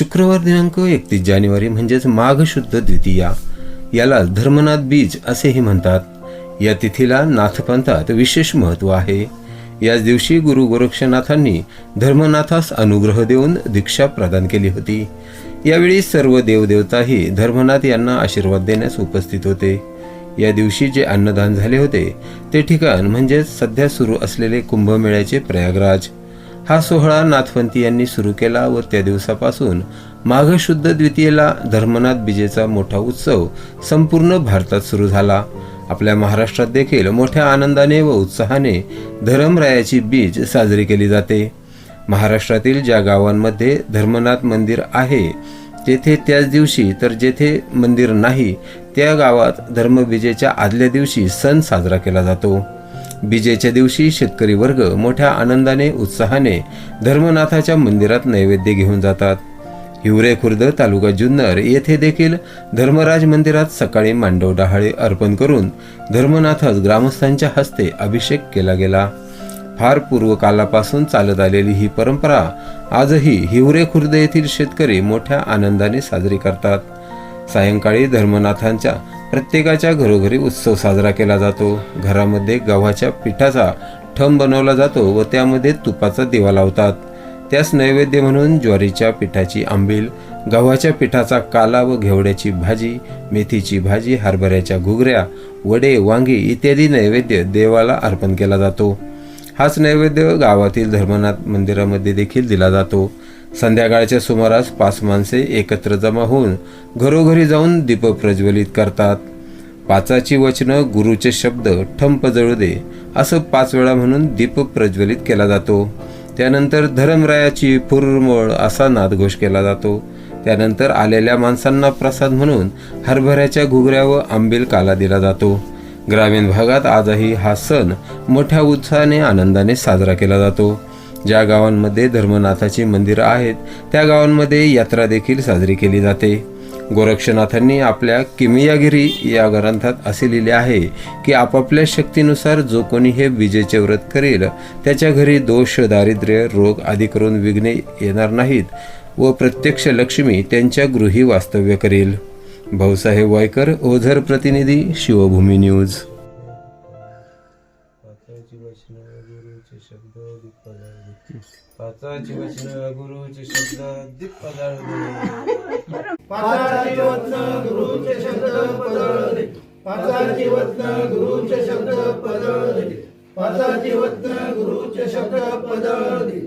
शुक्रवार दिनांक एकतीस जानेवारी म्हणजेच माघ शुद्ध द्वितीया. याला धर्मनाथ बीज असेही म्हणतात. या तिथीला नाथपंथात विशेष महत्त्व आहे. याच दिवशी गुरु गोरक्षनाथांनी धर्मनाथास अनुग्रह देऊन दीक्षा प्रदान केली होती. यावेळी सर्व देवदेवताही धर्मनाथ यांना आशीर्वाद देण्यास उपस्थित होते. या दिवशी जे अन्नदान झाले होते ते ठिकाण म्हणजेच सध्या सुरू असलेले कुंभमेळ्याचे प्रयागराज. हा सोहळा नाथपंथी यांनी सुरू केला व त्या दिवसापासून माघ शुद्ध द्वितीयेला धर्मनाथ बीजेचा मोठा उत्सव संपूर्ण भारतात सुरू झाला. आपल्या महाराष्ट्रात देखील मोठ्या आनंदाने व उत्साहाने धरमरायाची बीज साजरी केली जाते. महाराष्ट्रातील ज्या गावांमध्ये धर्मनाथ मंदिर आहे तेथे त्याच दिवशी तर जेथे मंदिर नाही त्या गावात धर्मबीजेच्या आदल्या दिवशी सण साजरा केला जातो. बीजेच्या दिवशी शेतकरी वर्ग मोठ्या आनंदाने उत्साहाने धर्मनाथाच्या मंदिरात नैवेद्य घेऊन जातात. हिवरे खुर्द तालुका जुन्नर येथे देखील धर्मराज मंदिरात सकाळी मांडव डहाळे अर्पण करून धर्मनाथास ग्रामस्थांच्या हस्ते अभिषेक केला गेला. फार पूर्वकालापासून चालत आलेली ही परंपरा आजही हिवरे खुर्द येथील शेतकरी मोठ्या आनंदाने साजरी करतात. सायंकाळी धर्मनाथांच्या प्रत्येकाच्या घरोघरी उत्सव साजरा केला जातो. घरामध्ये गव्हाच्या पिठाचा ठम बनवला जातो व त्यामध्ये तुपाचा दिवा लावतात. त्यास नैवेद्य म्हणून ज्वारीच्या पिठाची आंबील गव्हाच्या पिठाचा काला व घेवड्याची भाजी मेथीची भाजी हरभऱ्याच्या घुगऱ्या वडे वांगी इत्यादी नैवेद्य देवाला अर्पण केला जातो. हाच नैवेद्य गावातील धर्मनाथ मंदिरामध्ये देखील दिला जातो. संध्याकाळच्या सुमारास पाच माणसे एकत्र जमा होऊन घरोघरी जाऊन दीप प्रज्वलित करतात. पाचाची वचनं गुरुचे शब्द ठंप जळू दे असं पाच वेळा म्हणून दीप प्रज्वलित केला जातो. त्यानंतर धर्मरायाची फुरमळ असा नादघोष केला जातो. त्यानंतर आलेल्या माणसांना प्रसाद म्हणून हरभऱ्याच्या घुगऱ्या व आंबील काला दिला जातो. ग्रामीण भागात आजही हा सण मोठ्या उत्साहाने आनंदाने साजरा केला जातो. ज्या गावांमध्ये धर्मनाथाची मंदिरं आहेत त्या गावांमध्ये यात्रा देखील साजरी केली जाते. गोरक्षनाथांनी आपल्या किमियागिरी या ग्रंथात असे लिहिले आहे की आपापल्या शक्तीनुसार जो कोणी हे विजेचे व्रत करेल त्याच्या घरी दोष दारिद्र्य रोग आदी करून विघ्ने येणार नाहीत व प्रत्यक्ष लक्ष्मी त्यांच्या गृही वास्तव्य करेल. भाऊसाहेब वायकर ओझर प्रतिनिधी शिवभूमी न्यूज. पाचाची वचन गुरुचे शब्द दिप्पदाळ पाचाची वचन गुरुचे शब्द पदळले पाचाची वचन गुरुचे शब्द पदळले पाचाची वचन गुरुचे शब्द पदळले